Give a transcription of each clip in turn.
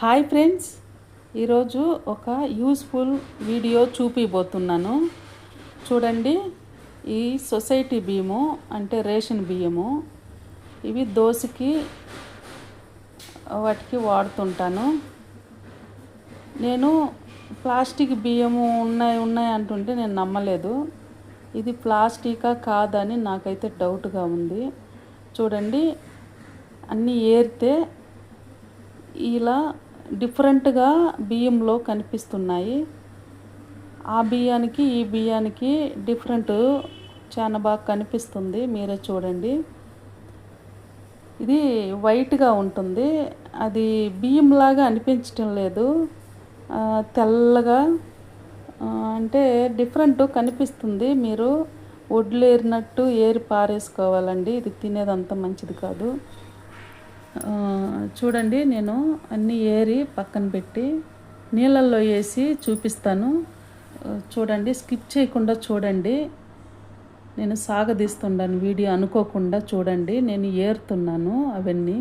Hi friends ఈరోజు ఒక useful video చూపిపోతున్నాను చూడండి ఈ సొసైటీ బియ్యము అంటే రేషన్ బియ్యము ఇవి దోశకి వాటికి వాడుతుంటాను. నేను ప్లాస్టిక్ బియ్యము ఉన్నాయి ఉన్నాయి అంటుంటే నేను నమ్మలేదు. ఇది ప్లాస్టికా కాదని నాకైతే డౌట్గా ఉంది. చూడండి అన్నీ ఏరితే ఇలా డిఫరెంట్గా బియ్యంలో కనిపిస్తున్నాయి. ఆ బియ్యానికి ఈ బియ్యానికి డిఫరెంట్ చాలా బాగా కనిపిస్తుంది. మీరే చూడండి. ఇది వైట్గా ఉంటుంది. అది బియ్యంలాగా అనిపించటం లేదు. తెల్లగా అంటే డిఫరెంట్ కనిపిస్తుంది. మీరు వడ్లు ఏరినట్టు ఏరి పారేసుకోవాలండి. ఇది తినేదంత మంచిది కాదు. చూడండి నేను అన్నీ ఏరి పక్కన పెట్టి నీళ్ళల్లో వేసి చూపిస్తాను. చూడండి స్కిప్ చేయకుండా చూడండి. నేను సాగదీస్తుండాను వీడియో అనుకోకుండా చూడండి. నేను ఏరుతున్నాను అవన్నీ.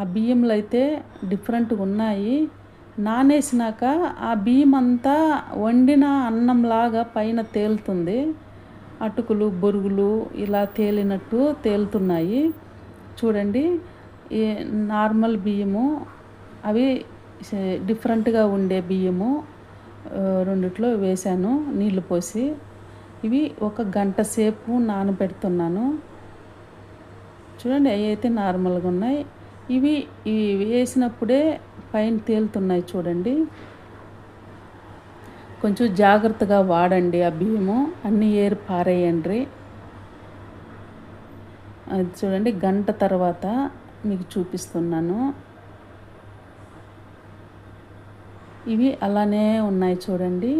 ఆ బియ్యంలో అయితే డిఫరెంట్గా ఉన్నాయి. నానేసినాక ఆ బియ్యం అంతా వండిన అన్నంలాగా పైన తేలుతుంది. అటుకులు బొరుగులు ఇలా తేలినట్టు తేలుతున్నాయి. చూడండి ఈ నార్మల్ బియ్యము అవి డిఫరెంట్గా ఉండే బియ్యము రెండిట్లో వేశాను నీళ్ళు పోసి. ఇవి ఒక గంట సేపు నానబెడుతున్నాను. చూడండి అవి అయితే నార్మల్గా ఉన్నాయి. ఇవి ఇవి వేసినప్పుడే పైన తేలుతున్నాయి చూడండి. కొంచెం జాగ్రత్తగా వాడండి ఆ బియ్యము అన్నీ ఏరి పారేయండి. అది చూడండి గంట తర్వాత మీకు చూపిస్తున్నాను. ఇవి అలానే ఉన్నాయి చూడండి.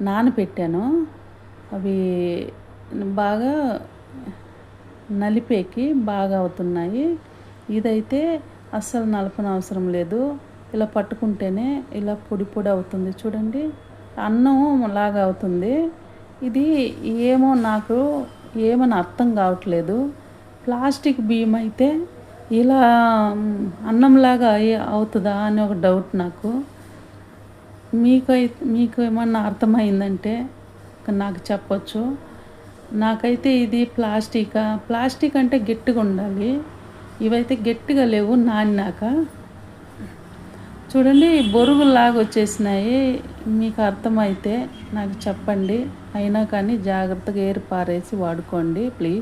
నానబెట్టాను అవి బాగా నలిపేకి బాగా అవుతున్నాయి. ఇదైతే అస్సలు నలపన అవసరం లేదు. ఇలా పట్టుకుంటేనే ఇలా పొడి పొడి అవుతుంది చూడండి. అన్నం లాగా అవుతుంది. ఇది ఏమో నాకు ఏమని అర్థం కావట్లేదు. ప్లాస్టిక్ బియ్యం అయితే ఇలా అన్నంలాగా అవుతుందా అని ఒక డౌట్ నాకు. మీకు మీకు ఏమన్నా అర్థమైందంటే నాకు చెప్పొచ్చు. నాకైతే ఇది ప్లాస్టికా? ప్లాస్టిక్ అంటే గట్టిగా ఉండాలి. ఇవైతే గట్టిగా లేవు నానినాక. చూడండి బొరుగులాగా వచ్చేసినాయి. మీకు అర్థమైతే నాకు చెప్పండి. అయినా కానీ జాగ్రత్తగా ఏరి పారేసి వాడుకోండి ప్లీజ్.